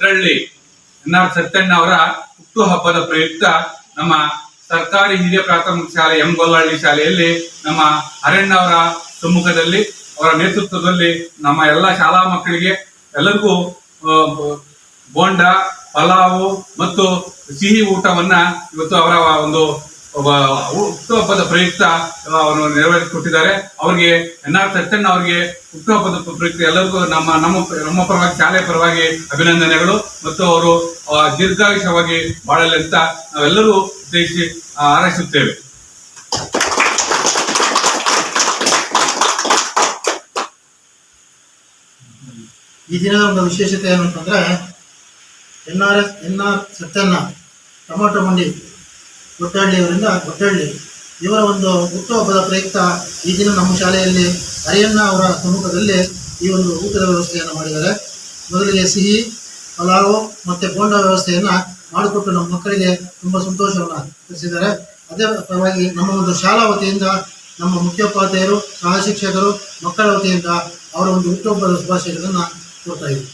ಗೊಟ್ಟಳ್ಳಿ N R Satyanna ಅವರ ಹುಟ್ಟುಹಬ್ಬದ ಪ್ರಯುಕ್ತ ನಮ್ಮ ಸರ್ಕಾರಿ ಹಿರಿಯ ಪ್ರಾಥಮಿಕ ಶಾಲೆ ಎಂ ಗೊಲ್ಲಹಳ್ಳಿ ಶಾಲೆಯಲ್ಲಿ ನಮ್ಮ ಅರಣ್ಯ ಅವರ ಸಮ್ಮುಖದಲ್ಲಿ, ಅವರ ನೇತೃತ್ವದಲ್ಲಿ ನಮ್ಮ ಎಲ್ಲ ಶಾಲಾ ಮಕ್ಕಳಿಗೆ ಎಲ್ಲರಿಗೂ ಬೋಂಡ, ಪಲಾವು ಮತ್ತು ಸಿಹಿ ಊಟವನ್ನ ಇವತ್ತು ಅವರ ಒಂದು ಹುಟ್ಟುಹಬ್ಬದ ಪ್ರಯುಕ್ತ ಅವರು ನೆರವೇರಿಸಿಕೊಟ್ಟಿದ್ದಾರೆ ಅವರಿಗೆ ಎನ್ ಆರ್ ಸತ್ಯಣ್ಣ ಅವರಿಗೆ ಹುಟ್ಟುಹಬ್ಬದ ಪ್ರಯುಕ್ತ ಎಲ್ಲರಿಗೂ ನಮ್ಮ ನಮ್ಮ ನಮ್ಮ ಪರವಾಗಿ, ಶಾಲೆಯ ಪರವಾಗಿ ಅಭಿನಂದನೆಗಳು. ಮತ್ತು ಅವರು ದೀರ್ಘಾಯುಷವಾಗಿ ಬಾಳಲಿ ಅಂತ ನಾವೆಲ್ಲರೂ ಉದ್ದೇಶಿಸಿ ಹಾರೈಸುತ್ತೇವೆ. ಈ ದಿನದ ಒಂದು ವಿಶೇಷತೆ ಏನಂತಂದ್ರೆ, N R S, N R Satyanna tomato ಮಂಡಿ. ಗೊಟ್ಟಹಳ್ಳಿಯವರಿಂದ ಗೊಟ್ಟಹಳ್ಳಿ ಇವರ ಒಂದು ಹುಟ್ಟುಹಬ್ಬದ ಪ್ರಯುಕ್ತ ಈ ದಿನ ನಮ್ಮ ಶಾಲೆಯಲ್ಲಿ ಹರಿಯಣ್ಣ ಅವರ ಸಮ್ಮುಖದಲ್ಲಿ ಈ ಒಂದು ಊಟದ ವ್ಯವಸ್ಥೆಯನ್ನು ಮಾಡಿದ್ದಾರೆ. ಮೊದಲಿಗೆ ಸಿಹಿ, ಪಲಾವು ಮತ್ತು ಬೋಂಡ ವ್ಯವಸ್ಥೆಯನ್ನು ಮಾಡಿಕೊಟ್ಟು ನಮ್ಮ ಮಕ್ಕಳಿಗೆ ತುಂಬ ಸಂತೋಷವನ್ನು ತಿಳಿಸಿದ್ದಾರೆ. ಅದೇ ಪರವಾಗಿ ನಮ್ಮ ಒಂದು ಶಾಲಾ ವತಿಯಿಂದ ನಮ್ಮ ಮುಖ್ಯೋಪಾಧ್ಯಾಯರು ಸಹ ಶಿಕ್ಷಕರು ಮಕ್ಕಳ ವತಿಯಿಂದ ಅವರ ಒಂದು ಹುಟ್ಟುಹಬ್ಬದ ಶುಭಾಶಯಗಳನ್ನು ಕೊಡ್ತಾ ಇದ್ದೀವಿ